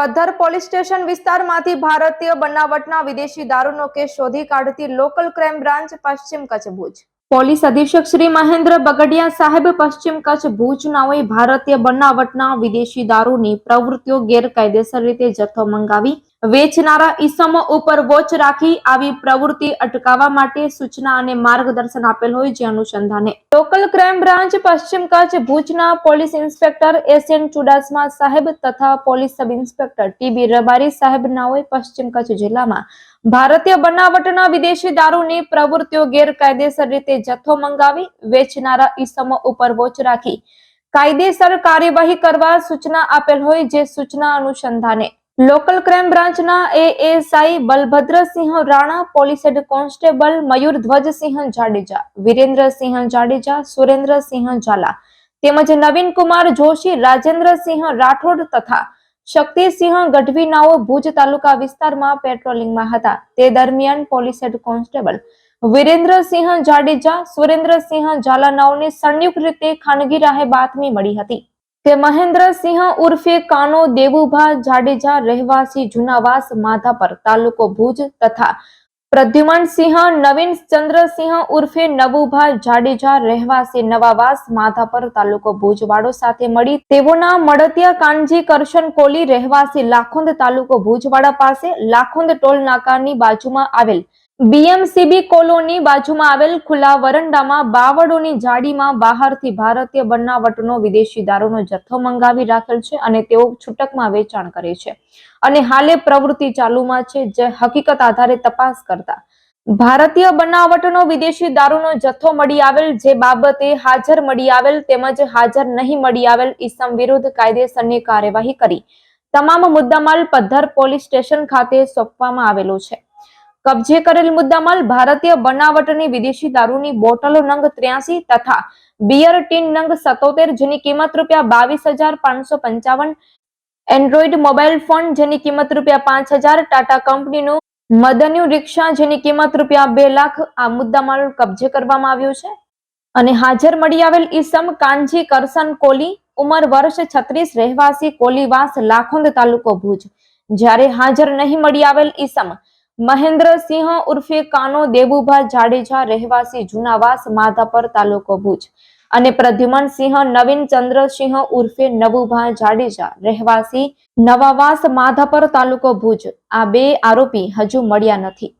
Paddhar police station વિસ્તારમાંથી ભારતીય બનાવટના વિદેશી દારૂનો કેસ શોધી કાઢતી લોકલ ક્રાઇમ બ્રાન્ચ પશ્ચિમ કચ્છ ભુજ. પોલીસ અધિક્ષક શ્રી મહેન્દ્ર બગડિયા સાહેબ પશ્ચિમ કચ્છ ભુજ ભારતીય બનાવટના વિદેશી દારૂની પ્રવૃત્તિઓ ગેરકાયદેસર રીતે જથ્થો મંગાવી વેચનારા ઈસમો ઉપર વોચ રાખી આવી પ્રવૃત્તિ અટકાવવા માટે સૂચના અને માર્ગદર્શન આપેલ હોય જે અનુસંધાને. લોકલ ક્રાઇમ બ્રાન્ચ પશ્ચિમ કચ્છ ભુજના police inspector S N Chudasama સાહેબ તથા police sub inspector TB Rabari સાહેબ નાઓએ પશ્ચિમ કચ્છ જિલ્લામાં ભારતીય બનાવટના વિદેશી દારૂની પ્રવૃત્તિઓ ગેરકાયદેસર રીતે જથ્થો મંગાવી વેચનારા ઈસમો ઉપર વોચ રાખી કાયદેસર કાર્યવાહી કરવા સૂચના આપેલ હોય જે સૂચના અનુસંધાને. લોકલ ક્રાઇમ બ્રાન્ચના ASI Balbhadrasinh Rana, police head constable Mayur Dhwajsinh Jadeja, Virendrasinh Jadeja, Surendrasinh Zala તેમજ નવીન કુમાર જોશી, રાજેન્દ્રસિંહ રાઠોડ તથા શક્તિસિંહ ગઢવીનાઓ ભુજ તાલુકા વિસ્તારમાં પેટ્રોલિંગમાં હતા. તે દરમિયાન police head constable Virendrasinh Jadeja, Surendrasinh ઝાલાનાઓને સંયુક્ત રીતે ખાનગી રાહે બાતમી મળી હતી. કે મહેન્દ્રસિંહ ઉર્ફે કાનો દેવુભા જાડેજા રહેવાસી જુનાવાસ, માધાપર તાલુકો ભુજ તથા પ્રદ્યુમનસિંહ નવીન ચંદ્રસિંહ ઉર્ફે નવુભા જાડેજા રહેવાસી નવાવાસ, માધાપર તાલુકો ભુજવાડો સાથે મળી તેઓના મળતિયા કાનજી કરશન કોલી રહેવાસી લાખોંદ તાલુકો ભુજવાડા પાસે લાખોંદ ટોલ નાકાની બાજુમાં આવેલ બીએમસીબી કોલોની બાજુમાં આવેલ ખુલ્લા વરંડામાં બાવળોની જાડીમાં બહારથી ભારતીય બનાવટનો વિદેશી દારૂનો જથ્થો મંગાવી રાખેલ છે અને તેઓ છૂટકમાં વેચાણ કરે છે. અને હાલે પ્રવૃત્તિ ચાલુમાં છે જે હકીકત આધારે તપાસ કરતા. ભારતીય બનાવટનો વિદેશી દારૂનો જથ્થો મળી આવેલ જે બાબતે હાજર મળી આવેલ તેમજ હાજર નહીં મળી આવેલ ઈસમ વિરુદ્ધ કાયદેસરની કાર્યવાહી કરી. તમામ મુદ્દામાલ પદ્ધર પોલીસ સ્ટેશન ખાતે સોંપવામાં આવેલો છે. કબજે કરેલ મુદ્દામાલ ભારતીય બનાવટની વિદેશી દારૂની બોટલો નંગ ત્ર્યાસી તથા બિયર ટીન નંગ સત્તોતેર જેની કિંમત રૂપિયા બાવીસ હજાર પાંચસો પંચાવન એન્ડ્રોઈડ મોબાઈલ ફોન જેની કિંમત રૂપિયા પાંચ હજાર, ટાટા કંપનીનું મદન્યુ રિક્ષા જેની કિંમત રૂપિયા બે લાખ આ મુદ્દામાલ કબજે કરવામાં આવ્યો છે. અને હાજર મળી આવેલ ઈસમ કાનજી કરસન કોલી ઉંમર વર્ષ છત્રીસ, રહેવાસી કોલીવાસ લાખોંદ તાલુકો ભુજ. જ્યારે હાજર નહીં મળી આવેલ ઈસમ મહેન્દ્રસિંહ ઉર્ફે કાનો દેવુભા જાડેજા રહેવાસી જુનાવાસ, માધાપર તાલુકો ભુજ. અને પ્રદ્યુમનસિંહ, નવીન ચંદ્રસિંહ ઉર્ફે નવુભા જાડેજા રહેવાસી, નવાવાસ, માધાપર તાલુકો ભુજ. આ બે આરોપી હજુ મળ્યા નથી.